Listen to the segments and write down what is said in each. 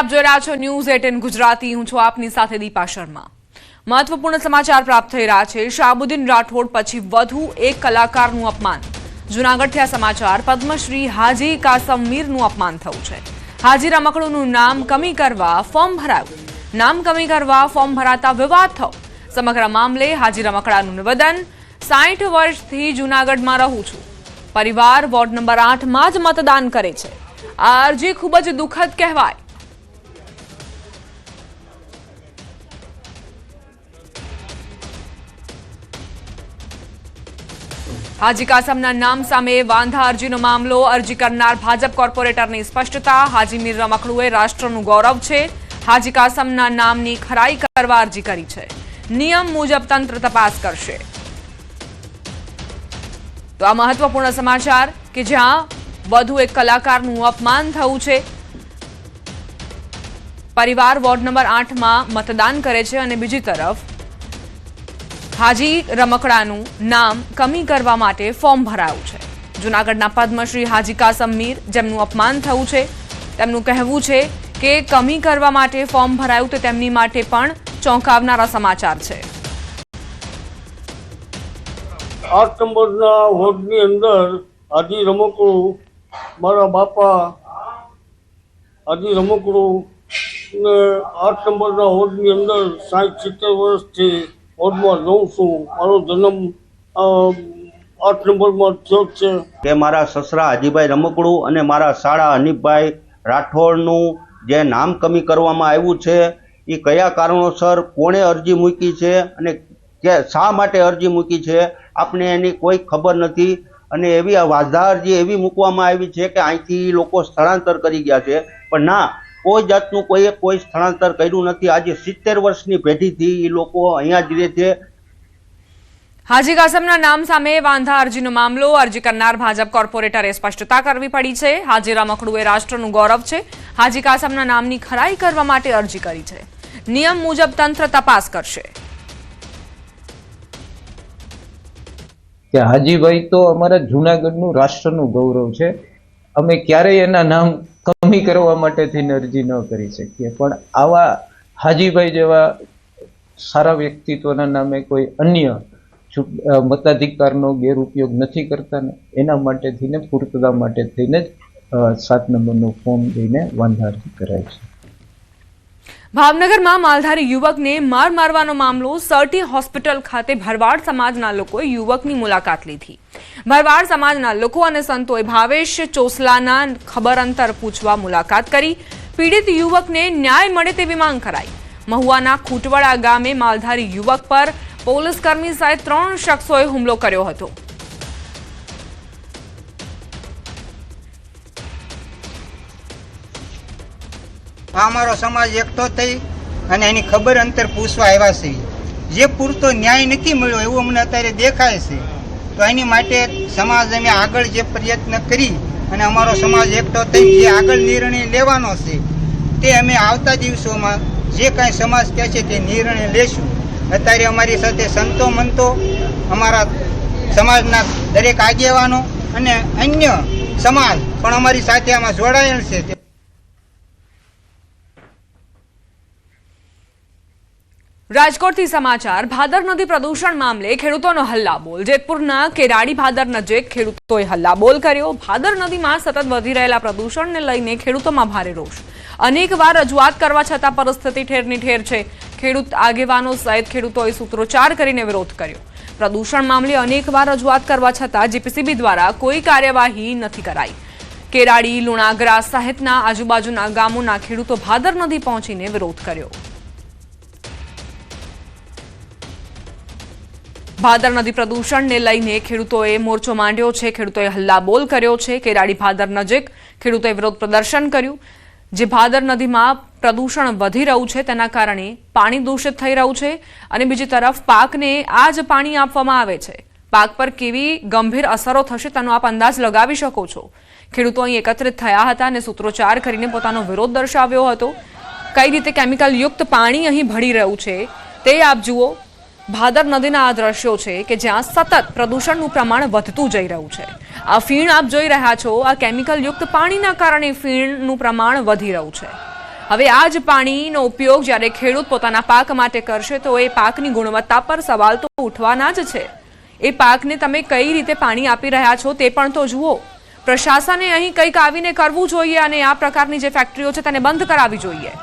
આપ જોઈ રહ્યા છો ન્યૂઝ એટીન ગુજરાતી. હું છું આપની સાથે દીપા શર્મા. મહત્વપૂર્ણ સમાચાર પ્રાપ્ત થઈ રહ્યા છે. શાહબુદ્દીન રાઠોડ પછી વધુ એક કલાકારનું અપમાન. જૂનાગઢથી આ સમાચાર. પદ્મશ્રી હાજી કાસમ મીરનું અપમાન થયું છે. હાજી રમકડુંનું નામ કમી કરવા ફોર્મ ભરાયું. નામ કમી કરવા ફોર્મ ભરાતા વિવાદ થયો. સમગ્ર મામલે હાજી રમકડાનું નિવેદન સાઠ વર્ષથી જૂનાગઢમાં રહું છું. પરિવાર વોર્ડ નંબર આઠમાં જ મતદાન કરે છે. આ અરજી ખૂબ જ દુઃખદ કહેવાય. હાજી કાસમના નામ સામે વાંધા અરજીનો મામલો. અરજી કરનાર ભાજપ કોર્પોરેટરની સ્પષ્ટતા. હાજી મીર રમકડુએ રાષ્ટ્રનું ગૌરવ છે. હાજી કાસમના નામની ખરાઈ કરવા અરજી કરી છે. નિયમ મુજબ તંત્ર તપાસ કરશે. તો આ મહત્વપૂર્ણ સમાચાર કે જ્યાં વધુ એક કલાકારનું અપમાન થયું છે. પરિવાર વોર્ડ નંબર આઠમાં મતદાન કરે છે અને બીજી તરફ હાજી રમકડાનું નામ કમી કરવા માટે ફોર્મ ભરાયું છે. જૂનાગઢના પદ્મશ્રી હાજી કાસમ મીર જેમનું અપમાન થયું છે. તેમનું કહેવું છે કે કમી કરવા માટે ફોર્મ ભરાયું તો તેમની માટે પણ ચોંકાવનારા સમાચાર છે. આઠ નંબરના વોર્ડની અંદર હાજી રમકડું, મારા બાપા હાજી રમકડું ને આઠ નંબરના વોર્ડની અંદર સાઠ સિત્તેર વર્ષથી વોર્ડમાં રહું છું. મારો જન્મ આઠ નંબરમાં થયો છે. કે મારા સસરા હાજીભાઈ રમકડું અને મારા શાળા હનીફભાઈ રાઠોડનું જે નામ કમી કરવામાં આવ્યું છે એ કયા કારણોસર, કોણે અરજી મૂકી છે અને કે શા માટે અરજી મૂકી છે આપણે એની કોઈ ખબર નથી. અને એવી વાંધા અરજી એવી મૂકવામાં આવી છે કે અહીંથી લોકો સ્થળાંતર કરી ગયા છે. પણ ના કોઈ જાતનું કોઈએ કોઈ સ્થળાંતર કર્યું નથી. આજે સિત્તેર વર્ષની પેઢીથી એ લોકો અહીંયા જ રહે છે. હાજી કાસમના નામ સામે વાંધા અરજીનો મામલો. અરજી કરનાર ભાજપ કોર્પોરેટરે સ્પષ્ટતા કરવી પડી છે. હાજી રમકડું એ રાષ્ટ્રનું ગૌરવ છે. હાજી કાસમના નામની ખરાઈ કરવા માટે અરજી કરી છે. નિયમ મુજબ તંત્ર તપાસ કરશે. કે હાજીભાઈ તો અમારા જુનાગઢનું રાષ્ટ્રનું ગૌરવ છે. અમે ક્યારેય એના નામ કમી કરવા માટે થઈને અરજી ન કરી શકીએ. પણ આવા હાજીભાઈ જેવા સારા વ્યક્તિત્વના નામે કોઈ અન્ય મતાધિકારનો ગેરઉપયોગ નથી કરતા ને એના માટે થઈને પૂર્તતા માટે થઈને જ સાત નંબરનો ફોર્મ દઈને વાંધા અરજી કરાય છે. ભાવનગરમાં માલધારી યુવકને માર મારવાનો મામલો સર્ટી હોસ્પિટલ ખાતે ભરવાડ સમાજના લોકોએ યુવકની મુલાકાત લીધી. ભરવાડ સમાજના લોકો અને સંતોએ ભાવેશ ચોસલાના ખબર અંતર પૂછવા મુલાકાત કરી. પીડિત યુવકને ન્યાય મળે તેવી માંગ કરાઈ. મહુવાના ખૂટવાડા ગામે માલધારી યુવક પર પોલીસ કર્મી સહિત ત્રણ શખ્સોએ હુમલો કર્યો હતો. આ અમારો સમાજ એકઠો થઈ અને એની ખબર અંતર પૂછવા આવ્યા છે. જે પૂરતો ન્યાય નથી મળ્યો એવું અમને અત્યારે દેખાય છે. તો એની માટે સમાજ અમે આગળ જે પ્રયત્ન કરી અને અમારો સમાજ એકઠો થઈ જે આગળ નિર્ણય લેવાનો છે, તે અમે આવતા દિવસોમાં જે કાંઈ સમાજ કહે છે તે નિર્ણય લેશું. અત્યારે અમારી સાથે સંતો મંતો, અમારા સમાજના દરેક આગેવાનો અને અન્ય સમાજ પણ અમારી સાથે આમાં જોડાયેલ છે. રાજકોટથી સમાચાર. ભાદર નદી પ્રદૂષણ મામલે ખેડૂતોનો હલ્લાબોલ. જેતપુરના કેરાડી ભાદર નજીક ખેડૂતોએ હલ્લાબોલ કર્યો. ભાદર નદીમાં સતત વધી રહેલા પ્રદૂષણને લઈને ખેડૂતોમાં ભારે રોષ. અનેકવાર રજૂઆત કરવા છતાં પરિસ્થિતિ ઠેરની ઠેર છે. ખેડૂત આગેવાનો સહિત ખેડૂતોએ સૂત્રોચ્ચાર કરીને વિરોધ કર્યો. પ્રદૂષણ મામલે અનેકવાર રજૂઆત કરવા છતાં જીપીસીબી દ્વારા કોઈ કાર્યવાહી નથી કરાઈ. કેરાડી, લુણાગરા સહિતના આજુબાજુના ગામોના ખેડૂતો ભાદર નદી પહોંચીને વિરોધ કર્યો. ભાદર નદી પ્રદૂષણને લઈને ખેડૂતોએ મોરચો માંડ્યો છે. ખેડૂતોએ હલ્લાબોલ કર્યો છે. કેરાડી ભાદર નજીક ખેડૂતોએ વિરોધ પ્રદર્શન કર્યું. જે ભાદર નદીમાં પ્રદૂષણ વધી રહ્યું છે તેના કારણે પાણી દૂષિત થઈ રહ્યું છે અને બીજી તરફ પાકને આ જ પાણી આપવામાં આવે છે. પાક પર કેવી ગંભીર અસરો થશે તેનો આપ અંદાજ લગાવી શકો છો. ખેડૂતો અહીં એકત્રિત થયા હતા અને સૂત્રોચ્ચાર કરીને પોતાનો વિરોધ દર્શાવ્યો હતો. કઈ રીતે કેમિકલ યુક્ત પાણી અહીં ભળી રહ્યું છે તે આપ જુઓ. ભાદર નદીના આ દ્રશ્યો છે કે જ્યાં સતત પ્રદૂષણનું પ્રમાણ વધતું જઈ રહ્યું છે. આ ફીણ આપ જોઈ રહ્યા છો, આ કેમિકલ યુક્ત પાણીના કારણે ફીણનું પ્રમાણ વધી રહ્યું છે. હવે આ જ પાણીનો ઉપયોગ જ્યારે ખેડૂત પોતાના પાક માટે કરશે તો એ પાકની ગુણવત્તા પર સવાલ તો ઉઠવાના જ છે. એ પાકને તમે કઈ રીતે પાણી આપી રહ્યા છો તે પણ તો જુઓ. પ્રશાસને અહીં કંઈક આવીને કરવું જોઈએ અને આ પ્રકારની જે ફેક્ટરીઓ છે તેને બંધ કરાવવી જોઈએ.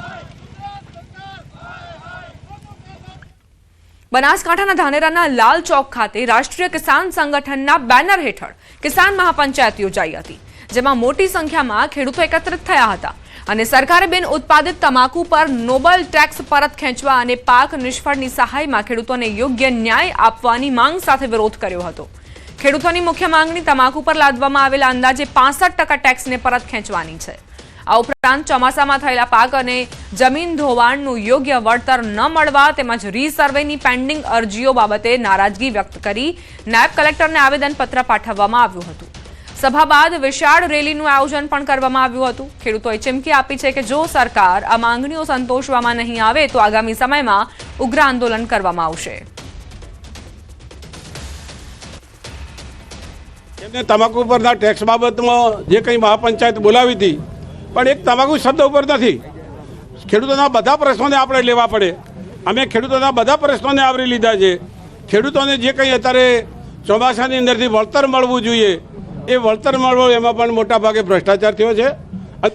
બનાસકાંઠાના ધાનેરાના લાલ ચોક ખાતે રાષ્ટ્રીય કિસાન સંગઠનના બેનર હેઠળ કિસાન મહાપંચાયત યોજાઈ હતી, જેમાં મોટી સંખ્યામાં ખેડૂતો એકત્રિત થયા હતા અને સરકારે બિન ઉત્પાદિત તમાકુ પર નોબલ ટેક્સ પરત ખેંચવા અને પાક નિષ્ફળની સહાયમાં ખેડૂતોને યોગ્ય ન્યાય આપવાની માંગ સાથે વિરોધ કર્યો હતો. ખેડૂતોની મુખ્ય માંગણી તમાકુ પર લાદવામાં આવેલા અંદાજે પાસઠ ટકા ટેક્સને પરત ખેંચવાની છે. આ ઉપરાંત ચોમાસામાં થયેલા પાક અને જમીન ધોવાણનું યોગ્ય વળતર ન મળવા તેમજ રીસર્વેની પેન્ડિંગ અરજીઓ બાબતે નારાજગી વ્યક્ત કરી નાયબ કલેક્ટરને આવેદનપત્ર પાઠવવામાં આવ્યું હતું. સભા બાદ વિશાળ રેલીનું આયોજન પણ કરવામાં આવ્યું હતું. ખેડૂતોએ ચીમકી આપી છે કે જો સરકાર આ માંગણીઓ સંતોષવામાં નહીં આવે તો આગામી સમયમાં ઉગ્ર આંદોલન કરવામાં આવશે. એમને તમાકુ પરના ટેક્સ બાબતમાં જે કંઈ મહાપંચાયત બોલાવી હતી પણ એક તમાકુ શબ્દ ઉપર નથી. ખેડૂતોના બધા પ્રશ્નોને આપણે લેવા પડે. અમે ખેડૂતોના બધા પ્રશ્નોને આવરી લીધા છે. ખેડૂતોને જે કંઈ અત્યારે ચોમાસાની અંદરથી વળતર મળવું જોઈએ, એ વળતર મળવું એમાં પણ મોટા ભાગે ભ્રષ્ટાચાર થયો છે.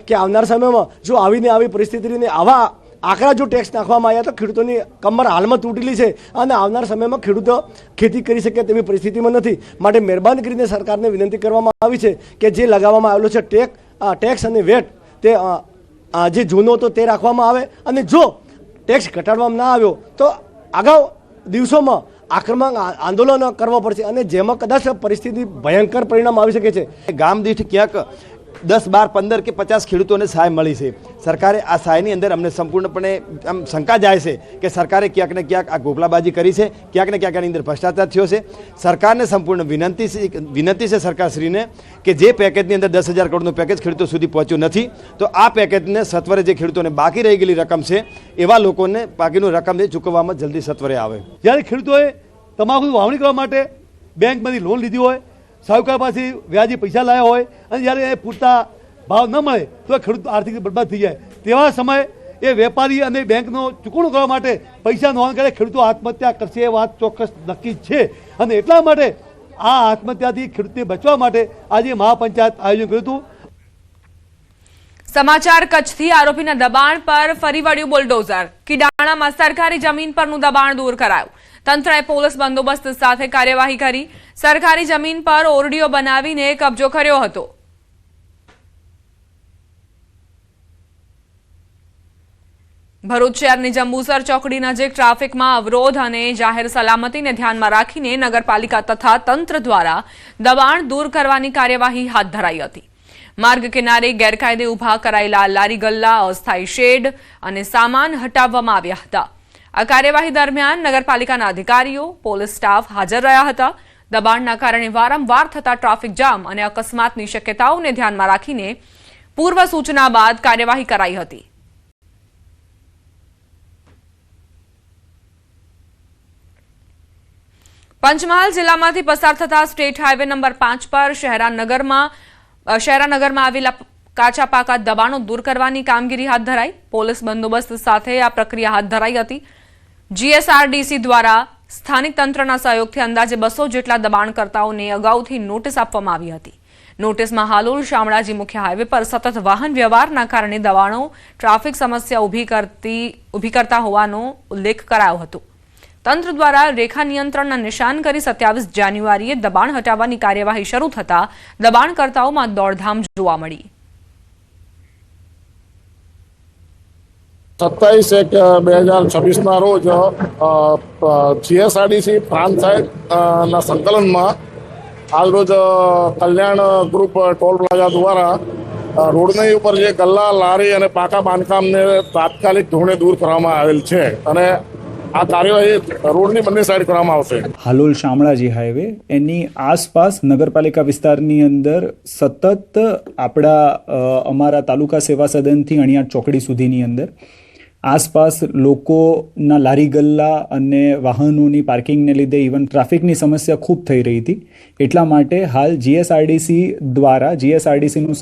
કે આવનાર સમયમાં જો આવીને આવી પરિસ્થિતિને આવા આકરા જો ટેક્સ નાખવામાં આવ્યા તો ખેડૂતોની કમર હાલમાં તૂટેલી છે અને આવનાર સમયમાં ખેડૂતો ખેતી કરી શકે તેવી પરિસ્થિતિમાં નથી. માટે મહેરબાની કરીને સરકારને વિનંતી કરવામાં આવી છે કે જે લગાવવામાં આવેલો છે ટેક ટેક્સ અને વેટ તે જે જૂનો હતો તે રાખવામાં આવે અને જો ટેક્સ ઘટાડવામાં ના આવ્યો, તો અગાઉ દિવસોમાં આક્રમક આંદોલન કરવા પડશે અને જેમાં કદાચ પરિસ્થિતિ ભયંકર પરિણામ આવી શકે છે. ગામ દીઠ ક્યાંક દસ, બાર, પંદર કે પચાસ ખેડૂતોને સહાય મળી છે. સરકારે આ સહાયની અંદર અમને સંપૂર્ણપણે આમ શંકા જાય છે કે સરકારે ક્યાંક ને ક્યાંક આ ગોખલાબાજી કરી છે, ક્યાંક ને ક્યાંક આની અંદર ભ્રષ્ટાચાર થયો છે. સરકારને સંપૂર્ણ વિનંતી છે વિનંતી છે સરકારશ્રીને કે જે પેકેજની અંદર દસ હજાર કરોડનું પેકેજ ખેડૂતો સુધી પહોંચ્યું નથી, તો આ પેકેજને સત્વરે જે ખેડૂતોને બાકી રહી ગયેલી રકમ છે, એવા લોકોને બાકીનું રકમ જે ચૂકવવામાં જલ્દી સત્વરે આવે. જ્યારે ખેડૂતોએ તમાકુ વાવણી કરવા માટે બેંકમાંથી લોન લીધી હોય સાહુકાર પાસે વ્યાજી પૈસા લાવ્યા હોય અને જ્યારે એ પૂરતા ભાવ ન મળે, તો ખેડૂત આર્થિક બરબાદ થઈ જાય. તેવા સમયે એ વેપારી અને બેંકનો ચૂકવણું કરવા માટે પૈસા નોંધ કરે, ખેડૂતો આત્મહત્યા કરશે એ વાત ચોક્કસ નક્કી છે. અને એટલા માટે આ આત્મહત્યાથી ખેડૂતને બચવા માટે આજે મહાપંચાયત આયોજન કર્યું હતું. સમાચાર કચ્છથી, આરોપીના દબાણ પર ફરી વળ્યું બુલડોઝર. કિડાણામાં સરકારી જમીન પરનું દબાણ દૂર કરાયું. તંત્રએ પોલીસ બંદોબસ્ત સાથે કાર્યવાહી કરી. સરકારી જમીન પર ઓરડીઓ બનાવીને કબજો કર્યો હતો. ભરૂચ શહેરની જંબુસર ચોકડી નજીક ટ્રાફિકમાં અવરોધ અને જાહેર સલામતીને ધ્યાનમાં રાખીને નગરપાલિકા તથા તંત્ર દ્વારા દબાણ દૂર કરવાની કાર્યવાહી હાથ ધરાઈ હતી. માર્ગ કિનારે ગેરકાયદે ઊભા કરાયેલા લારી ગલ્લા, અસ્થાયી શેડ અને સામાન હટાવવામાં આવ્યા હતા. આ કાર્યવાહી દરમિયાન નગરપાલિકાના અધિકારીઓ, પોલીસ સ્ટાફ હાજર રહ્યા હતા. દબાણના કારણે વારંવાર થતા ટ્રાફિક જામ અને અકસ્માતની શક્યતાઓને ધ્યાનમાં રાખીને પૂર્વ સૂચના બાદ કાર્યવાહી કરાઈ હતી. પંચમહાલ જિલ્લામાંથી પસાર થતા સ્ટેટ હાઈવે નંબર પાંચ પર શહેરાનગરમાં શહેરાનગરમાં આવેલા કાચા પાકા દબાણો દૂર કરવાની કામગીરી હાથ ધરાઈ. પોલીસ બંદોબસ્ત સાથે આ પ્રક્રિયા હાથ ધરાઈ હતી. જીએસઆરડીસી દ્વારા સ્થાનિક તંત્રના સહયોગથી અંદાજે બસો જેટલા દબાણકર્તાઓને અગાઉથી નોટિસ આપવામાં આવી હતી. નોટિસમાં હાલોલ, શામળાજી મુખ્ય હાઈવે પર સતત વાહન વ્યવહારના કારણે દબાણો, ટ્રાફિક સમસ્યા ઊભી કરતી, ઊભી કરતા હોવાનો ઉલ્લેખ કરાયો હતો. તંત્ર દ્વારા રેખા નિયંત્રણના નિશાન કરી સત્યાવીસ જાન્યુઆરીએ દબાણ હટાવવાની કાર્યવાહી શરૂ થતાં દબાણકર્તાઓમાં દોડધામ જોવા મળી. સત્તાવીસ એક બે હજાર છવ્વીસના રોજ જીએસઆરડીસી ફ્રાન્સ સાહેબ ના સંકલનમાં આજરોજ કલ્યાણ ગ્રુપ ટોલ પ્લાઝા દ્વારા રોડની ઉપર જે ગલ્લા, લારી અને પાકા બાંધકામને તાત્કાલિક ધોરણે દૂર કરવામાં આવેલ છે અને આ કાર્યવાહી રોડની બંને સાઈડ કરવામાં આવશે. હાલોલ શામળાજી હાઈવે. એની આસપાસ નગરપાલિકા વિસ્તારની અંદર સતત આપણા અમારા તાલુકા સેવા સદનથી અણિયાદ ચોકડી સુધીની અંદર આસપાસ લોકોના લારી ગલ્લા અને વાહનોની પાર્કિંગને લીધે ઇવન ટ્રાફિકની સમસ્યા ખૂબ થઈ રહી હતી. એટલા માટે હાલ જીએસઆરડીસી દ્વારા જીએસઆરડીસીનું